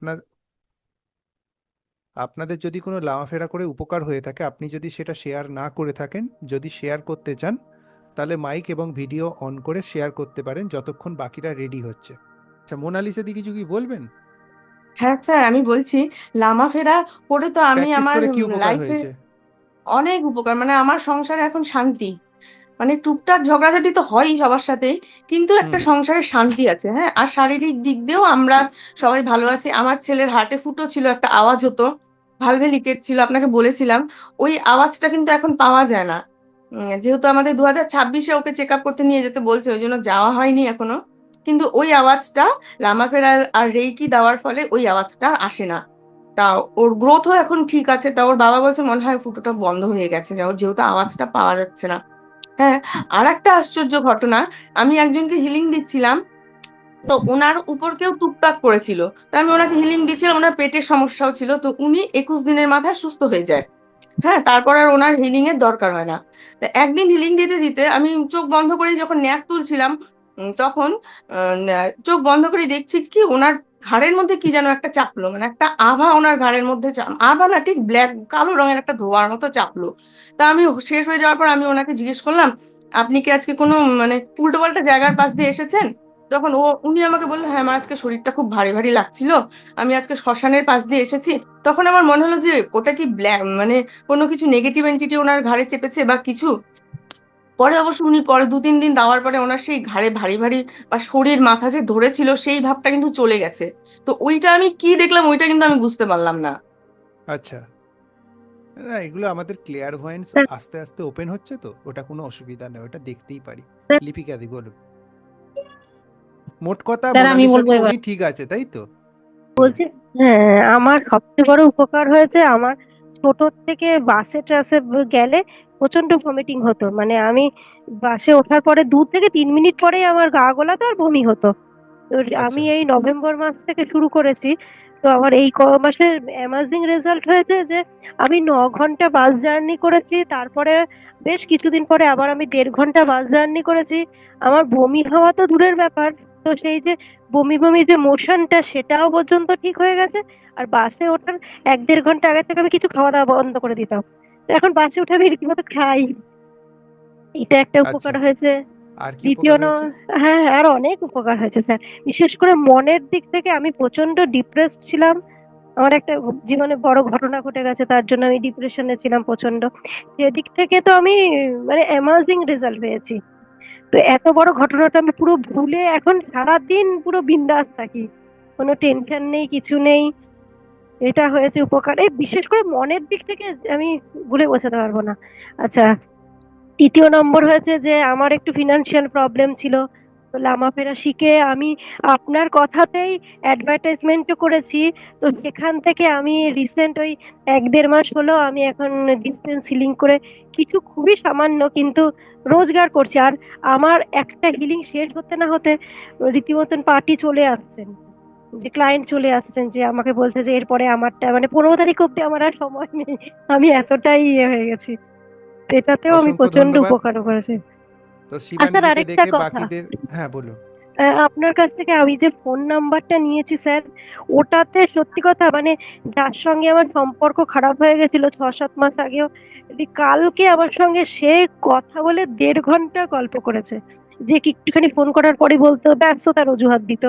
আপনার আপনাদের যদি কোনো লামাফেরা করে উপকার হয়ে থাকে আপনি যদি সেটা শেয়ার না করে থাকেন যদি শেয়ার করতে চান তাহলে মাইক এবং ভিডিও অন করে শেয়ার করতে পারেন যতক্ষণ বাকিরা রেডি হচ্ছে। আচ্ছা মোনালিসা দি কিছু কি বলবেন? হ্যাঁ স্যার আমি বলছি লামা ফেরা করে তো আমি আমার লাইফে অনেক উপকার মানে আমার সংসারে এখন শান্তি। মানে টুকটাক ঝগড়াঝাটি তো হয়ই সবার সাথেই কিন্তু একটা সংসারে শান্তি আছে হ্যাঁ? আর শারীরিক দিক দিয়েও আমরা সবাই ভালো আছি। আমার ছেলের হার্টে ফুটো ছিল একটা আওয়াজ হতো ভালভে লিকেজ ছিল আপনাকে বলেছিলাম। ওই আওয়াজটা কিন্তু এখন পাওয়া যায় না। যেহেতু আমাদের দু হাজার ছাব্বিশে ওকে চেক আপ করতে নিয়ে যেতে বলছে ওই জন্য যাওয়া হয়নি এখনও। কিন্তু ওই আওয়াজটা লামাফেরা আর রেইকি দেওয়ার ফলে ওই আওয়াজটা আসে না। তা ওর গ্রোথও এখন ঠিক আছে তা ওর বাবা বলছে মনে হয় ফুটোটা বন্ধ হয়ে গেছে যেহেতু আওয়াজটা পাওয়া যাচ্ছে না। হ্যাঁ আর একটা আশ্চর্য ঘটনা, আমি একজনকে হিলিং দিচ্ছিলাম, তো ওনার উপর কেউ টুকটাক করেছিল তো আমি ওনাকে হিলিং দিচ্ছিলাম, ওনার পেটের সমস্যাও ছিল, তো উনি একুশ দিনের মাথায় সুস্থ হয়ে যায়। হ্যাঁ তারপর আর ওনার হিলিং এর দরকার হয় না। একদিন হিলিং দিতে দিতে আমি চোখ বন্ধ করে যখন ন্যাস তুলছিলাম তখন চোখ বন্ধ করে দেখছি কি ওনার ঘাড়ের মধ্যে কি যেন একটা চাপলো মানে একটা আভা ওনার ঘাড়ের মধ্যে আভা না ঠিক ব্ল্যাক কালো রঙের একটা ধোয়ার মতো চাপলো। তা আমি শেষ হয়ে যাওয়ার পর আমি ওনাকে জিজ্ঞেস করলাম, আপনি কি আজকে কোনো মানে উল্টো পাল্টা জায়গার পাশ দিয়ে এসেছেন? তখন ও, উনি আমাকে বলল হ্যাঁ আমার আজকে শরীরটা খুব ভারী ভারী লাগছিল, আমি আজকে শ্মশানের পাশ দিয়ে এসেছি। তখন আমার মনে হলো যে ওটা কি ব্ল্যাক মানে কোনো কিছু নেগেটিভ এন্টিটি ওনার ঘাড়ে চেপেছে বা কিছু? পরে অবশ্য উনি পরে দু তিন দিন দেওয়ার পরে ওনার সেই ঘাড়ে ভারী ভারী বা শরীর মাথা যে ধরেছিল সেই ভাবটা কিন্তু চলে গেছে। তো ওইটা আমি কি দেখলাম ওইটা কিন্তু আমি বুঝতে পারলাম না। আচ্ছা। না এগুলো আমাদের ক্লিয়ার ভয়েন্স আস্তে আস্তে ওপেন হচ্ছে তো ওটা কোনো অসুবিধা নেই ওটা দেখতেই পারি। লিপিকা দি বলুন। মোট কথা স্যার আমি ঠিক আছে তাই তো? বলছি হ্যাঁ আমার সবচেয়ে বড় উপকার হয়েছে আমার ছোট থেকে বাসে টাসে গেলে প্রচণ্ড ভমিটিং হতো। মানে আমি বাসে ওঠার পরে দু থেকে তিন মিনিট পরেই আমার গা গোলাতো আর বমি হতো। তো আমি আচ্ছা এই নভেম্বর মাস থেকে শুরু করেছি। তো আমার এই ক মাসের অ্যামাজিং রেজাল্ট হয়েছে যে আমি ন ঘণ্টা বাস জার্নি করেছি। তারপরে বেশ কিছুদিন পরে আবার আমি দেড় ঘণ্টা বাস জার্নি করেছি। আমার বমি হওয়া তো দূরের ব্যাপার। তো সেই যে বমি বমি যে মোশনটা সেটাও পর্যন্ত ঠিক হয়ে গেছে। আর বাসে ওঠার এক দেড় ঘণ্টা আগে থেকে আমি কিছু খাওয়া দাওয়া বন্ধ করে দিতাম। তো এখন বাসে উঠে আমি রীতিমতো খাই। এটা একটা উপকার আচ্ছা হয়েছে দ্বিতীয় উপকার হয়েছে? হ্যাঁ আর অনেক উপকার হয়েছে স্যার। বিশেষ করে মনের দিক থেকে আমি প্রচণ্ড ডিপ্রেসড ছিলাম। আমার একটা জীবনে বড় ঘটনা ঘটে গেছে তার জন্য আমি ডিপ্রেশনে ছিলাম প্রচণ্ড সেদিক থেকে তো আমি মানে অ্যামাজিং রেজাল্ট পেয়েছি। তো এত বড় ঘটনাটা আমি পুরো ভুলে এখন সারাদিন পুরো বিন্দাস থাকি। কোনো টেনশন নেই, কিছু নেই। এটা হয়েছে উপকার। এই বিশেষ করে মনের দিক থেকে আমি ভুলে বসাতে পারব না। আচ্ছা তৃতীয় নম্বর হয়েছে যে আমার একটু ফিনান্সিয়াল প্রবলেম ছিল। তো লামাফেরা শিখে আমি আপনার কথাতেই অ্যাডভার্টাইজমেন্টও করেছি। তো সেখান থেকে আমি রিসেন্ট ওই এক দেড় মাস হলো আমি এখন ডিস্টেন্স হিলিং করে কিছু খুবই সামান্য কিন্তু রোজগার করছি। আর আমার একটা হিলিং শেষ হতে না হতে রীতিমতন পার্টি চলে আসছেন। যে ক্লায়েন্ট চলে আসছেন যে আমাকে বলছে যে এরপরে আমারটা মানে পনেরো তারিখ অব্দি আমার আর সময় নেই। আমি এতটাই ইয়ে হয়ে গেছি। এটাতেও আমি প্রচণ্ড উপকার করেছি। তো আর আরেকটা দেখে বাকিদের হ্যাঁ বলুন। আপনার কাছ থেকে আমি যে ফোন নাম্বারটা নিয়েছি স্যার ওটাতে সত্যি কথা মানে যার সঙ্গে আমার সম্পর্ক খারাপ হয়ে গেছিল ছ সাত মাস আগেও কালকে আমার সঙ্গে সে কথা বলে দেড় ঘণ্টা গল্প করেছে। যে একটুখানি ফোন করার পরে বলতো ব্যস্ততার অজুহাত দিত।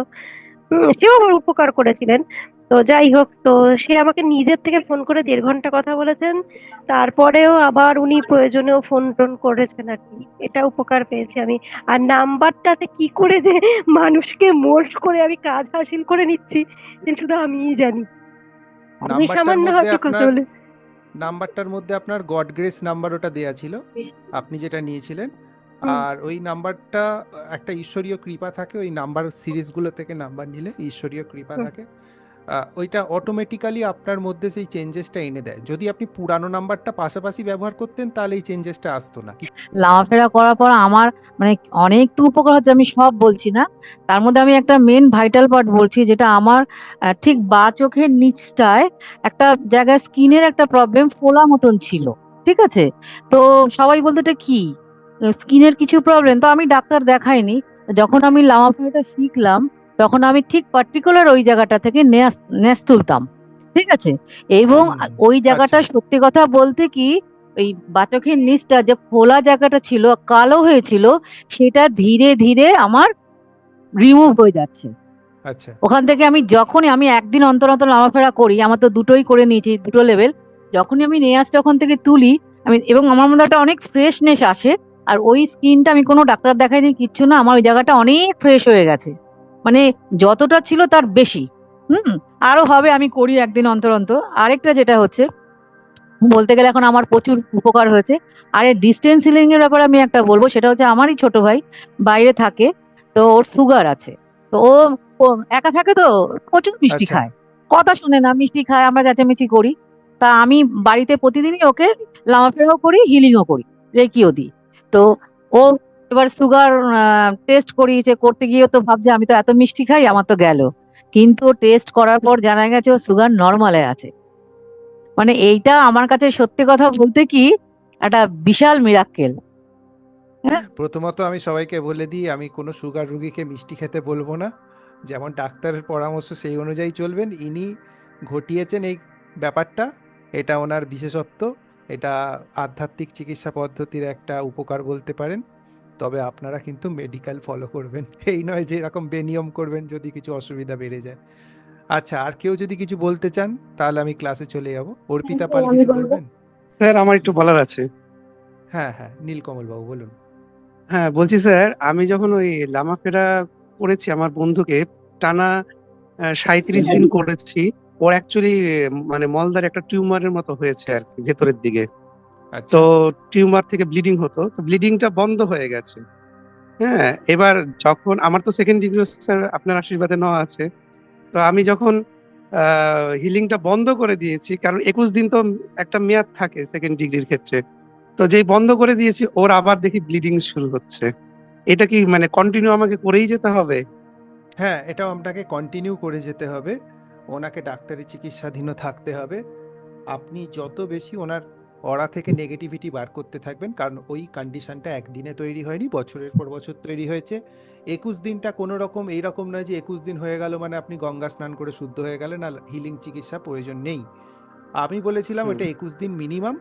সেও আমার উপকার করেছিলেন। তো যাই হোক তো সে আমাকে নিজের থেকে ফোন করে দেড় ঘণ্টা কথা বলেছেন। তারপরেও আবার উনি প্রয়োজনেও ফোন টোন করেছেন আর কি। এটা উপকার পেয়েছি আমি। আর নাম্বারটাতে কি করে যে মানুষকে মোল্ড করে আমি কাজ হাসিল করে নিচ্ছি শুধু আমিই জানি। আমি সামান্য হয়তো কথা নাম্বারটার মধ্যে আপনার গড গ্রেস নাম্বার ওটা দেয়া ছিল। আপনি যেটা নিয়েছিলেন আর ওই নাম্বারটা একটা ঈশ্বরীয় কৃপা থাকে ওই নাম্বার সিরিজগুলো থেকে নাম্বার নিলে ঈশ্বরীয় কৃপা থাকে। ওইটা অটোমেটিক্যালি আপনার মধ্যে সেই চেঞ্জেসটা এনে দেয়। যদি আপনি পুরানো নাম্বারটা পাশাপাশি ব্যবহার করতেন তাহলে এই চেঞ্জেসটা আসতো না। লামাফেরা করার পর আমার মানে অনেক তো উপকার হচ্ছে আমি সব বলছি না। তার মধ্যে আমি একটা মেন ভাইটাল পার্ট বলছি যেটা আমার ঠিক বা চোখের নিচটায় একটা জায়গায় স্কিনের একটা প্রবলেম ফোলা মতন ছিল। ঠিক আছে? তো সবাই বলতো এটা কি? স্কিনের কিছু প্রবলেম তো আমি ডাক্তার দেখাইনি। যখন আমি লামা লামাফেরাটা শিখলাম তখন আমি ঠিক পার্টিকুলার ওই জায়গাটা থেকে নেস তুলতাম। ঠিক আছে? এবং ওই জায়গাটা আচ্ছা। সত্যি কথা বলতে কি ওই বাচকের নিচটা যে ফোলা জায়গাটা ছিল কালো হয়েছিল সেটা ধীরে ধীরে আমার রিমুভ হয়ে যাচ্ছে। আচ্ছা। ওখান থেকে আমি যখনই আমি একদিন অন্তর অন্তর লামাফেরা করি আমার তো দুটোই করে নিয়েছি দুটো লেভেল যখনই আমি নেয়াজটা ওখান থেকে তুলি আমি এবং আমার মধ্যে একটা অনেক ফ্রেশনেস আসে আর ওই স্কিনটা আমি কোনো ডাক্তার দেখাইনি কিচ্ছু না আমার ওই জায়গাটা অনেক ফ্রেশ হয়ে গেছে। মানে যতটা ছিল তার বেশি। হুম আরও হবে আমি করি একদিন অন্তর অন্তর। আরেকটা যেটা হচ্ছে বলতে গেলে এখন আমার প্রচুর উপকার হয়েছে। আর এই ডিস্টেন্স হিলিং এর ব্যাপারে আমি একটা বলব সেটা হচ্ছে আমারই ছোট ভাই বাইরে থাকে তো ওর সুগার আছে। তো ও ও একা থাকে তো প্রচুর মিষ্টি আচ্ছা। খায়। কথা শুনে না মিষ্টি খায় আমরা চেঁচামেচি করি। তা আমি বাড়িতে প্রতিদিনই ওকে লামাফেরাও করি হিলিংও করি রেকিও দিই। তো ও এবার সুগার টেস্ট করিয়েছে, করতে গিয়ে তো ভাবছে, আমি তো এত মিষ্টি খাই, আমার তো গেল। কিন্তু টেস্ট করার পর জানা গেছে, ও সুগার নর্মালে আছে। মানে এইটা আমার কাছে সত্যি কথা বলতে কি, একটা বিশাল মিরাক্কেল প্রথমত আমি সবাইকে বলে দিই, আমি কোনো সুগার রুগীকে মিষ্টি খেতে বলব না। যেমন ডাক্তারের পরামর্শ সেই অনুযায়ী চলবেন। ইনি ঘটিয়েছেন এই ব্যাপারটা, এটা ওনার বিশেষত্ব। এটা আধ্যাত্মিক চিকিৎসা পদ্ধতির একটা উপকার বলতে পারেন। তবে আপনারা কিন্তু মেডিকেল ফলো করবেন। এই নয় যে এরকম বেনিয়ম করবেন যদি কিছু অসুবিধা বেড়ে যায়। আচ্ছা আর কেউ যদি কিছু বলতে চান তাহলে আমি ক্লাসে চলে যাব। অর্পিতা পাল কিছু বলবেন? স্যার আমার একটু বলার আছে। হ্যাঁ হ্যাঁ নীলকমল বাবু বলুন। হ্যাঁ বলছি স্যার আমি যখন ওই লামাফেরা করেছি আমার বন্ধুকে টানা সাঁত্রিশ দিন করেছি ওর অ্যাকচুয়ালি মানে মলদার একটা টিউমারের মতো হয়েছে আর কি ভেতরের দিকে। আচ্ছা। তো টিউমার থেকে ব্লিডিং হতো তো ব্লিডিংটা বন্ধ হয়ে গেছে। হ্যাঁ এবার যখন আমার তো সেকেন্ড ডিগ্রি স্যার আপনার আশীর্বাদে নেওয়া আছে। তো আমি যখন হিলিংটা বন্ধ করে দিয়েছি কারণ একুশ দিন তো একটা মেয়াদ থাকে সেকেন্ড ডিগ্রির ক্ষেত্রে। তো যেই বন্ধ করে দিয়েছি ওর আবার দেখি ব্লিডিং শুরু হচ্ছে। এটা কি মানে কন্টিনিউ আমাকে করেই যেতে হবে? হ্যাঁ এটাও আপনাকে কন্টিনিউ করে যেতে হবে। ওনাকে ডাক্তারি চিকিৎসাধীনও থাকতে হবে। আপনি যত বেশি ওনার অরা থেকে নেগেটিভিটি বার করতে থাকবেন কারণ ওই কন্ডিশনটা একদিনে তৈরি হয়নি বছরের পর বছর তৈরি হয়েছে। একুশ দিনটা কোনো রকম এইরকম নয় যে একুশ দিন হয়ে গেল মানে আপনি গঙ্গা স্নান করে শুদ্ধ হয়ে গেলেন আর হিলিং চিকিৎসা প্রয়োজন নেই। আমি বলেছিলাম এটা একুশ দিন মিনিমাম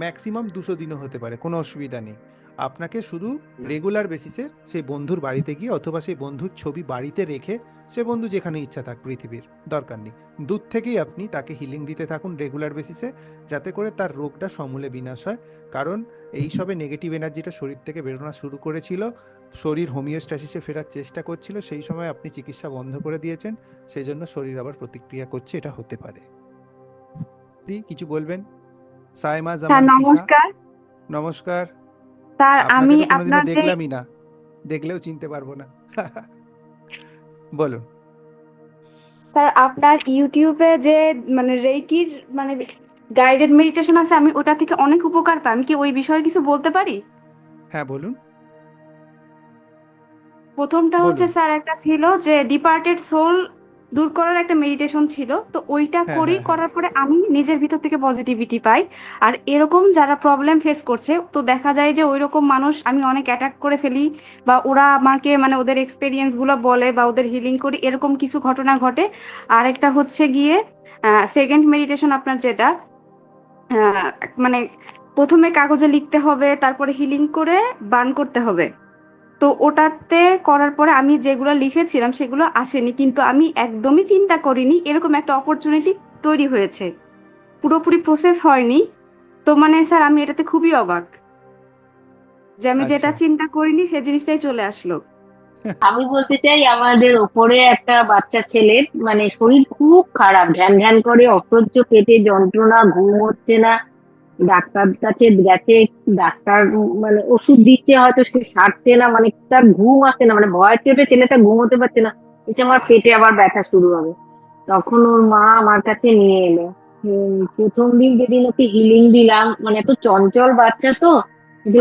ম্যাক্সিমাম দুশো দিনও হতে পারে কোনো অসুবিধা নেই। আপনাকে শুধু রেগুলার বেসিসে সেই বন্ধুর বাড়িতে গিয়ে অথবা সেই বন্ধুর ছবি বাড়িতে রেখে সে বন্ধু যেখানে ইচ্ছা থাক পৃথিবীর দরকার নেই। দূর থেকেই আপনি তাকে হিলিং দিতে থাকুন রেগুলার বেসিসে যাতে করে তার রোগটা সমূলে বিনাশ হয়। কারণ এই সবে নেগেটিভ এনার্জিটা শরীর থেকে বেরোনো শুরু করেছিল শরীর হোমিওস্ট্যাসিসে ফেরার চেষ্টা করছিল সেই সময় আপনি চিকিৎসা বন্ধ করে দিয়েছেন সেই জন্য শরীর আবার প্রতিক্রিয়া করছে এটা হতে পারে। দি, কিছু বলবেন? সাইমা জামান নমস্কার। নমস্কার। স্যার আমি আপনার দেখলামই না। দেখলেও চিনতে পারব না। বলুন। স্যার আপনার ইউটিউবে যে মানে রেইকির মানে গাইডেড মেডিটেশন আছে আমি ওটা থেকে অনেক উপকার পাই। আমি কি ওই বিষয়ে কিছু বলতে পারি? হ্যাঁ বলুন। প্রথমটা হচ্ছে স্যার একটা ছিল যে ডিপার্টেড সোল দূর করার একটা মেডিটেশন ছিল। তো ওইটা হ্যাঁ, করি হ্যাঁ, হ্যাঁ। করার পরে আমি নিজের ভিতর থেকে পজিটিভিটি পাই। আর এরকম যারা প্রবলেম ফেস করছে তো দেখা যায় যে ওই রকম মানুষ আমি অনেক অ্যাটাক করে ফেলি বা ওরা আমাকে মানে ওদের এক্সপেরিয়েন্সগুলো বলে বা ওদের হিলিং করি এরকম কিছু ঘটনা ঘটে। আর একটা হচ্ছে গিয়ে সেকেন্ড মেডিটেশন আপনার যেটা মানে প্রথমে কাগজে লিখতে হবে তারপরে হিলিং করে বার্ন করতে হবে। তো ওটাতে করার পরে আমি যেগুলো লিখেছিলাম সেগুলো আসেনি কিন্তু আমি একদমই চিন্তা করিনি এরকম একটা অপরচুনিটি তৈরি হয়েছে। পুরোপুরি প্রসেস হয়নি। তো মানে স্যার আমি এটাতে খুবই অবাক যে আমি যেটা আচ্ছা। চিন্তা করিনি সেই জিনিসটাই চলে আসলো। আমি বলতে চাই আমাদের ওপরে একটা বাচ্চা ছেলের মানে শরীর খুব খারাপ ধ্যান ধ্যান করে অসহ্য পেটে যন্ত্রণা ঘুম হচ্ছে না ডাক্তার কাছে গেছে, ডাক্তার মানে ওষুধ দিচ্ছে, হয়তো সে সারছে না মানে তার ঘুম আসছে না মানে ভয় চেপে ছেলেটা ঘুমোতে পারছে না। বলছে আমার পেটে আবার ব্যথা শুরু হবে। তখন ওর মা আমার কাছে নিয়ে এলো। প্রথম দিন যেদিন ওকে হিলিং দিলাম মানে এত চঞ্চল বাচ্চা তো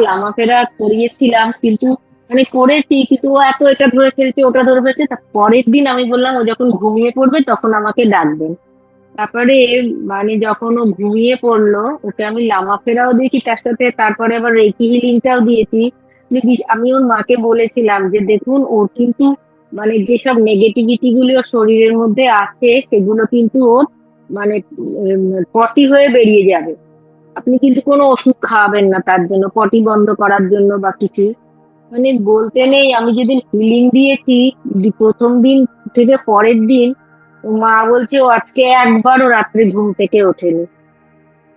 লামাফেরা করিয়েছিলাম, কিন্তু মানে করেছি, কিন্তু ও এত এটা ধরে ফেলছে, ওটা ধরে ফেলছে তার পরের দিন আমি বললাম, ও যখন ঘুমিয়ে পড়বে, তখন আমাকে ডাকবেন। তারপরে মানে যখন ও ঘুমিয়ে পড়ল, ওকে আমি লামা ফেরাও দিয়েছি, তার সাথে তারপরে আবার রেকি হিলিংটাও দিয়েছি। আমি ওর মাকে বলেছিলাম যে, দেখুন, ও কিন্তু মানে যেসব নেগেটিভিটি গুলো ওর শরীরের মধ্যে আছে, সেগুলো কিন্তু ওর মানে পটি হয়ে বেরিয়ে যাবে। আপনি কিন্তু কোনো ওষুধ খাওয়াবেন না তার জন্য পটি বন্ধ করার জন্য বা কিছু। মানে বলতে নেই, আমি যেদিন হিলিং দিয়েছি, প্রথম দিন থেকে পরের দিন মা বলছে আজকে একবারও রাত্রে ঘুম থেকে ওঠেনি।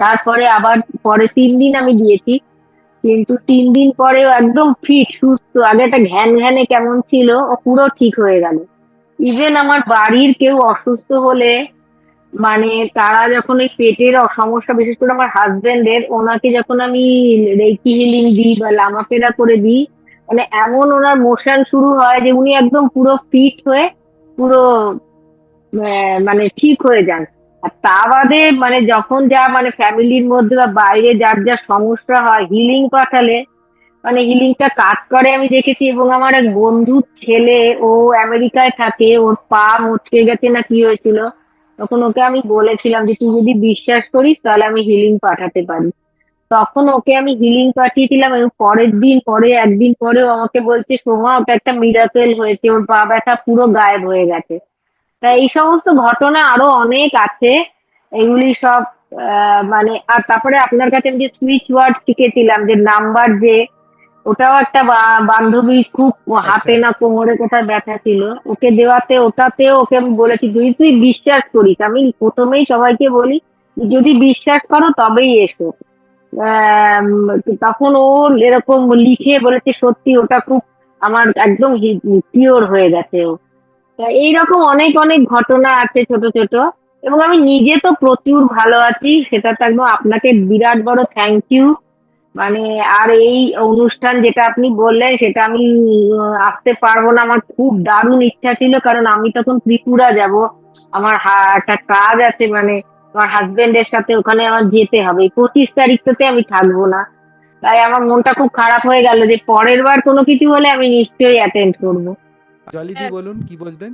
তারপরে আবার পরে তিন দিন আমি দিয়েছি, কিন্তু তিন দিন পরেও একদম ফিট সুস্থ, আগে একটা ঘ্যান ঘ্যানে কেমন ছিল, ও পুরো ঠিক হয়ে গেল। ইভেন আমার বাড়ির কেউ অসুস্থ হলে মানে তারা যখন এই পেটের সমস্যা বিশেষ করে আমার হাজবেন্ডের ওনাকে যখন আমি রেকি হিলিং দিই বা লামাফেরা করে দিই মানে এমন ওনার মোশন শুরু হয় যে উনি একদম পুরো ফিট হয়ে, পুরো মানে ঠিক হয়ে যান। আর তা বাদে মানে যখন যা মানে ফ্যামিলির মধ্যে বা বাইরে যার যা সমস্যা হয় হিলিং পাঠালে মানে হিলিংটা কাজ করে আমি দেখেছি এবং আমার এক বন্ধুর ছেলে, ও আমেরিকায় থাকে, ওর পা মচকে গেছে না কি হয়েছিল, তখন ওকে আমি বলেছিলাম যে, তুই যদি বিশ্বাস করিস, তাহলে আমি হিলিং পাঠাতে পারি। তখন ওকে আমি হিলিং পাঠিয়েছিলাম এবং পরের দিন, পরে একদিন পরে ও আমাকে বলছে, সোমা, ওটা একটা মিরাকেল হয়েছে, ওর পা ব্যথা পুরো গায়েব হয়ে গেছে। তা এই সমস্ত ঘটনা আরও অনেক আছে। এগুলি সব মানে আর তারপরে আপনার কাছে আমি যে সুইচ ওয়ার্ড শিখেছিলাম যে নাম্বার যে ওটাও একটা বান্ধবী খুব হাতে না কোমরে কোথায় ব্যথা ছিল ওকে দেওয়াতে ওটাতেও ওকে আমি বলেছি যদি তুই বিশ্বাস করিস আমি প্রথমেই সবাইকে বলি যদি বিশ্বাস করো তবেই এসো। তখন ও এরকম লিখে বলেছে সত্যি ওটা খুব আমার একদম পিওর হয়ে গেছে ও। তা এইরকম অনেক অনেক ঘটনা আছে ছোট ছোট। এবং আমি নিজে তো প্রচুর ভালো আছি, সেটা তো একদম আপনাকে বিরাট বড় থ্যাংক ইউ মানে আর এই অনুষ্ঠান যেটা আপনি বললেন, সেটা আমি আসতে পারব না। আমার খুব দারুণ ইচ্ছা ছিল, কারণ আমি তখন ত্রিপুরা যাব। আমার একটা কাজ আছে মানে আমার হাজবেন্ডের সাথে ওখানে আমার যেতে হবে। পঁচিশ তারিখটাতে আমি থাকব না। তাই আমার মনটা খুব খারাপ হয়ে গেল যে পরের বার কোনো কিছু হলে আমি নিশ্চয়ই অ্যাটেন্ড করব। জলিদি বলুন কি বলবেন?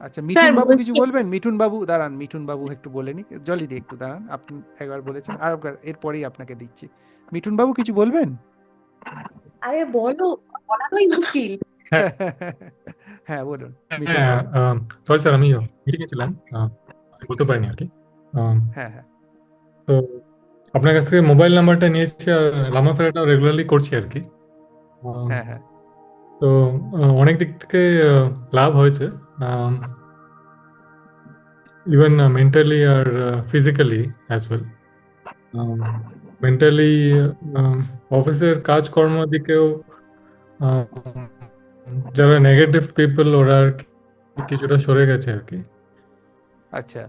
আচ্ছা মিঠুন বাবু কিছু বলবেন? মিঠুন বাবু দাঁড়ান মিঠুন বাবু একটু বলে নি জলিদি একটু দাঁড়ান আপনি একবার বলেছেন। আর একবার এরপরেই আপনাকে দিচ্ছি। মিঠুন বাবু কিছু বলবেন? আরে বলো মুশকিল। হ্যাঁ বলুন হ্যাঁ সরি স্যার আমি মিটিংয়ে ছিলাম বলতে পারিনি আর কি। হ্যাঁ হ্যাঁ। তো আপনার কাছ থেকে মোবাইল নাম্বারটা নিয়েছি আর লামা ফেরাটা রেগুলারলি করছি আর কি। হ্যাঁ হ্যাঁ। তো অনেক দিক থেকে লাভ হয়েছে। ইভেন মেন্টালি আর ফিজিক্যালি অ্যাজ ওয়েল মেন্টালি অফিসের কাজকর্ম দিকেও যারা নেগেটিভ পিপল ওরা আর কিছুটা সরে গেছে আর কি। আচ্ছা।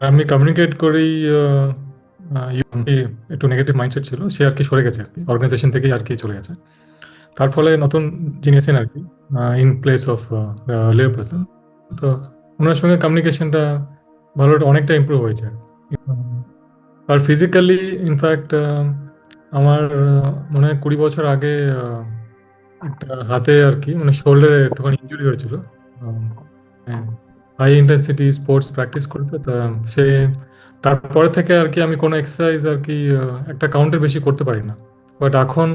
আমি কমিউনিকেট করি একটু নেগেটিভ মাইন্ডসেট ছিল, সে আর কি সরে গেছে আর কি। অর্গানাইজেশন থেকেই আর কি চলে গেছে। তার ফলে নতুন যিনি আছেন আর কি in place of lawyer person তো ওনার সঙ্গে কমিউনিকেশনটা ভালো অনেকটা ইমপ্রুভ হয়েছে। আর ফিজিক্যালি ইনফ্যাক্ট আমার মনে হয় কুড়ি বছর আগে একটা হাতে আর কি মানে শোল্ডারে একটুখানি ইঞ্জুরি হয়েছিল। হাই ইন্টেন্সিটি স্পোর্টস প্র্যাকটিস করতে তা সে তারপরে থেকে আর কি আমি কোনো এক্সারসাইজ আর কি একটা কাউন্টের বেশি করতে পারি না। বাট এখন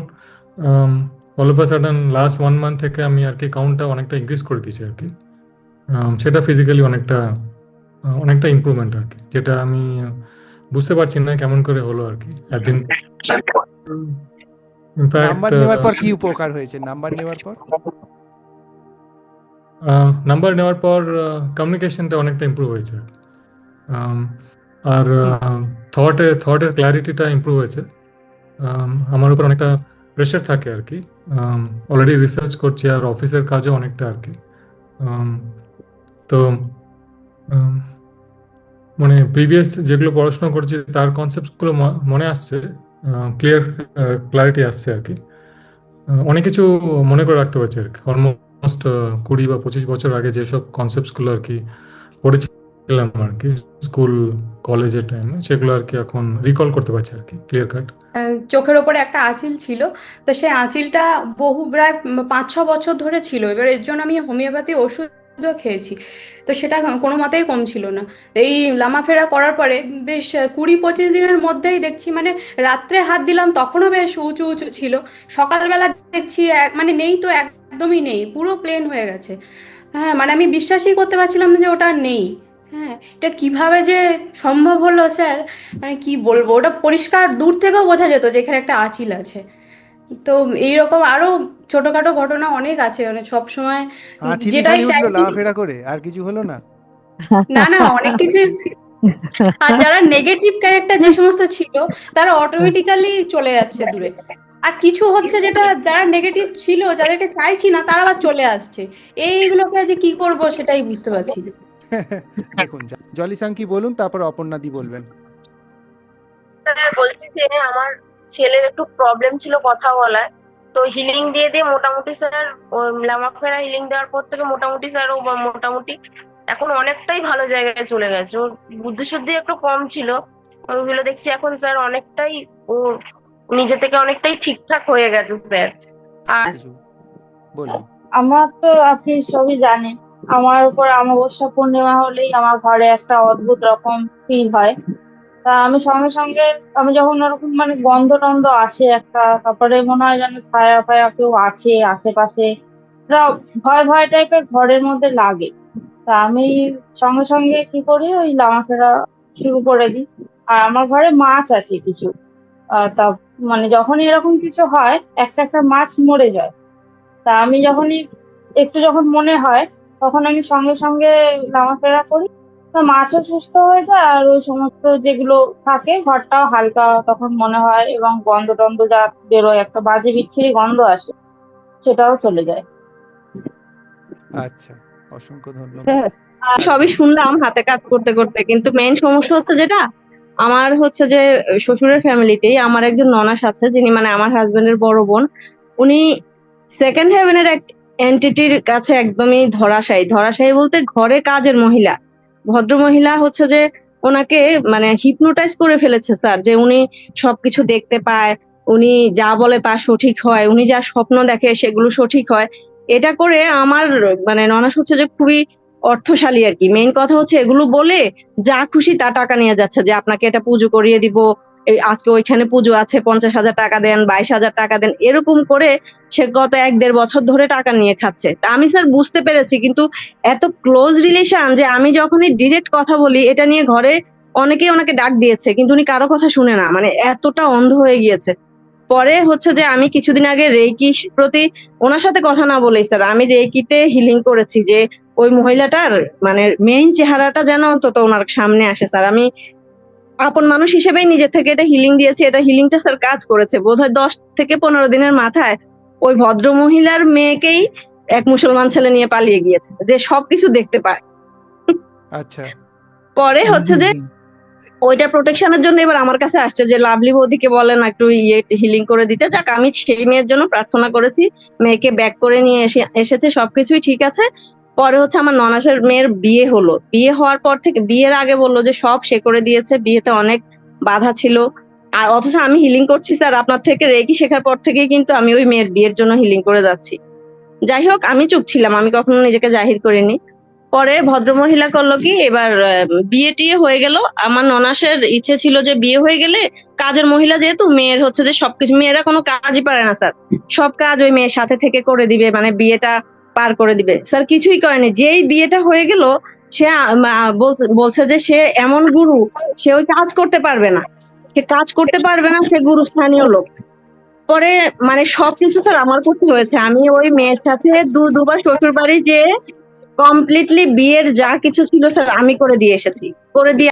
all of a sudden last one month থেকে আমি আর কি কাউন্টটা অনেকটা ইনক্রিজ করে দিয়েছি আর কি। সেটা ফিজিক্যালি অনেকটা অনেকটা ইমপ্রুভমেন্ট আর কি যেটা আমি বুঝতে পারছি না কেমন করে হলো আর কি। একদিন নাম্বার নেওয়ার পর কি উপকার হয়েছে? নাম্বার নেওয়ার পর? নাম্বার নেওয়ার পর কমিউনিকেশনটা অনেকটা ইমপ্রুভ হয়েছে। আর থটে থটের ক্ল্যারিটিটা ইমপ্রুভ হয়েছে। আমার উপর অনেকটা প্রেশার থাকে আর কি। অলরেডি রিসার্চ করছি আর অফিসের কাজও অনেকটা আর কি। তো মানে প্রিভিয়াস যেগুলো পড়াশোনা করছি তার কনসেপ্টগুলো মনে আসছে ক্লিয়ার ক্লারিটি আসছে আর কি। অনেক কিছু মনে করে রাখতে পারছি আর কি। অলমোস্ট কুড়ি বা পঁচিশ বছর আগে যেসব কনসেপ্টসগুলো আর কি পড়েছিলাম আর কি, স্কুল, কলেজের টাইমে সেগুলো আর কি এখন রিকল করতে পারছি আর কি ক্লিয়ার কাট চোখের ওপরে একটা আঁচিল ছিল। তো সেই আঁচিলটা বহু, প্রায় পাঁচ ছ বছর ধরে ছিল। এবার এর জন্য আমি হোমিওপ্যাথি ওষুধ খেয়েছি। তো সেটা কোনো মতেই কম ছিল না। এই লামাফেরা করার পরে বেশ কুড়ি, পঁচিশ দিনের মধ্যেই দেখছি মানে রাত্রে হাত দিলাম তখনও বেশ উঁচু উঁচু ছিল। সকালবেলা দেখছি মানে নেই তো একদমই নেই, পুরো প্লেন হয়ে গেছে। হ্যাঁ মানে আমি বিশ্বাসই করতে পারছিলাম না যে ওটা নেই। হ্যাঁ এটা কীভাবে যে সম্ভব হলো স্যার? মানে কি বলব? ওটা পরিষ্কার দূর থেকেও বোঝা যেত যে এখানে একটা আঁচিল আছে। তো এইরকম আরও ছোটখাটো ঘটনা অনেক আছে। মানে সব সময় যেটাই চাইছি লাফেরা করে আর কিছু হলো না? না না অনেক কিছুই আর যারা নেগেটিভ ক্যারেক্টার যে সমস্ত ছিল তারা অটোমেটিক্যালি চলে যাচ্ছে দূরে। আর কিছু হচ্ছে যেটা যারা নেগেটিভ ছিল যাদেরকে চাইছি না তারা আবার চলে আসছে। এইগুলোকে যে কি করব সেটাই বুঝতে পারছি না। দেখুন জলিসাং কি বলুন তারপর অপর্ণাদি বলবেন। স্যার বলছি যে আমার ছেলের একটু প্রবলেম ছিল কথা বলার। তো হিলিং দিয়ে দিয়ে মোটামুটি স্যার লামাফেরা হিলিং দেওয়ার পর থেকে মোটামুটি স্যার ও মোটামুটি এখন অনেকটাই ভালো জায়গায় চলে গেছে। ওর বুদ্ধি শুদ্ধি একটু কম ছিল। ওইগুলো দেখছি এখন স্যার অনেকটাই ও নিজে থেকে অনেকটাই ঠিকঠাক হয়ে গেছে স্যার আর আমার তো আপনি সবই জানেন। আমার উপর অমাবস্যা পূর্ণিমা হলেই আমার ঘরে একটা অদ্ভুত রকম ফিল হয়। তা আমি সঙ্গে সঙ্গে, আমি যখন ওরকম মানে গন্ধ টন্ধ আসে একটা, তারপরে মনে হয় যেন ছায়া ফায়া কেউ আছে আশেপাশে ভয় ভয় টাইপের ঘরের মধ্যে লাগে। তা আমি সঙ্গে সঙ্গে কি করি, ওই লামাফেরা শুরু করে দিই। আর আমার ঘরে মাছ আছে কিছু। তা মানে যখনই এরকম কিছু হয়, একটা একটা মাছ মরে যায়। তা আমি যখনই, একটু যখন মনে হয় তখন আমি সঙ্গে সঙ্গে লামাফেরা করি। তো মাছও সুস্থ হয়ে যায় আর ওই সমস্ত যেগুলো থাকে ঘরটাও হালকা তখন মনে হয় এবং গন্ধ টন্ধ যা বেরোয় একটা বাজে বিচ্ছিরি গন্ধ আসে সেটাও চলে যায়। আচ্ছা অসংখ্য ধন্যবাদ। সবই শুনলাম হাতে কাজ করতে করতে কিন্তু মেইন সমস্যা হচ্ছে যেটা আমার হচ্ছে যে শ্বশুরের ফ্যামিলিতেই আমার একজন ননাস আছে যিনি মানে আমার হাজবেন্ডের বড় বোন উনি সেকেন্ড হেভেনের এক এন্টিটির কাছে একদমই ধরাশায়ী। ধরাশায়ী বলতে ঘরে কাজের মহিলা। ভদ্র মহিলা হচ্ছে যে ওনাকে মানে হিপনোটাইজ করে ফেলেছে স্যার, যে উনি সবকিছু দেখতে পায়, উনি যা বলে তা সঠিক হয়, উনি যা স্বপ্ন দেখে সেগুলো সঠিক হয়। এটা করে আমার মানে ননাস হচ্ছে যে খুবই অর্থশালী আর কি। মেইন কথা হচ্ছে এগুলো বলে যা খুশি তা টাকা নিয়ে যাচ্ছে, যে আপনাকে এটা পুজো করিয়ে দিব এই আজকে ওইখানে পুজো আছে, পঞ্চাশ হাজার টাকা দেন, বাইশ হাজার টাকা দেন, এরকম করে সে গত এক দেড় বছর ধরে টাকা নিয়ে খাচ্ছে। তা আমি স্যার বুঝতে পেরেছি, কিন্তু এত ক্লোজ রিলেশন যে আমি যখনই ডিরেক্ট কথা বলি, এটা নিয়ে ঘরে অনেকেই ওনাকে ডাক দিয়েছে, কিন্তু উনি কারও কথা শুনে না মানে এতটা অন্ধ হয়ে গিয়েছে। পরে হচ্ছে যে আমি কিছুদিন আগে রেকি প্রতি ওনার সাথে কথা না বলেই স্যার, আমি রেকিতে হিলিং করেছি যে ওই মহিলাটার মানে মেইন চেহারাটা যেন অন্তত ওনার সামনে আসে। স্যার, আমি আপন মানুষ হিসেবেই নিজের থেকে এটা হিলিং দিয়েছি এটা হিলিংটা স্যার কাজ করেছে। বোধহয় দশ থেকে পনেরো দিনের মাথায় ওই ভদ্র মহিলার মেয়েকেই এক মুসলমান ছেলে নিয়ে পালিয়ে গিয়েছে যে সবকিছু দেখতে পায়। আচ্ছা। পরে হচ্ছে যে ওইটা প্রোটেকশনের জন্য এবার আমার কাছে আসছে যে লাভলি বৌদিকে বলেন একটু ইয়ে হিলিং করে দিতে। যাক আমি সেই মেয়ের জন্য প্রার্থনা করেছি। মেয়েকে ব্যাক করে নিয়ে এসে এসেছে সবকিছুই ঠিক আছে। পরে হচ্ছে আমার ননাসের মেয়ের বিয়ে হলো। বিয়ে হওয়ার পর থেকে, বিয়ের আগে বলল যে সব সে করে দিয়েছে, বিয়েতে অনেক বাধা ছিল। আর অথচ আমি হিলিং করছি স্যার, আপনার থেকে রেকি শেখার পর থেকেই কিন্তু আমি ওই মেয়ের বিয়ের জন্য হিলিং করে যাচ্ছি। যাই হোক, আমি চুপ ছিলাম, আমি কখনো নিজেকে জাহির করিনি। পরে ভদ্রমহিলা করল কি, এবার বিয়ে টিয়ে হয়ে গেল। আমার ননাসের ইচ্ছে ছিল যে বিয়ে হয়ে গেলে কাজের মহিলা যেহেতু, মেয়ের হচ্ছে যে সবকিছু, মেয়েরা কোনো কাজই পারে না স্যার। সব কাজ ওই মেয়ের সাথে থেকে করে দিবে মানে বিয়েটা পার করে দিবে। স্যার কিছুই করেনি। যেই বিয়েটা হয়ে গেল, সে বলছে- যে সে এমন গুরু, সে ওই কাজ করতে পারবে না। সে কাজ করতে পারবে না, সে গুরু স্থানীয় লোক। পরে মানে সবকিছু স্যার আমার করতে হয়েছে। আমি ওই মেয়ের সাথে দু, দুবার শ্বশুর বাড়ি যেয়ে কমপ্লিটলি বিয়ের যা কিছু ছিল স্যার আমি করে দিয়ে এসেছি। করে দিয়ে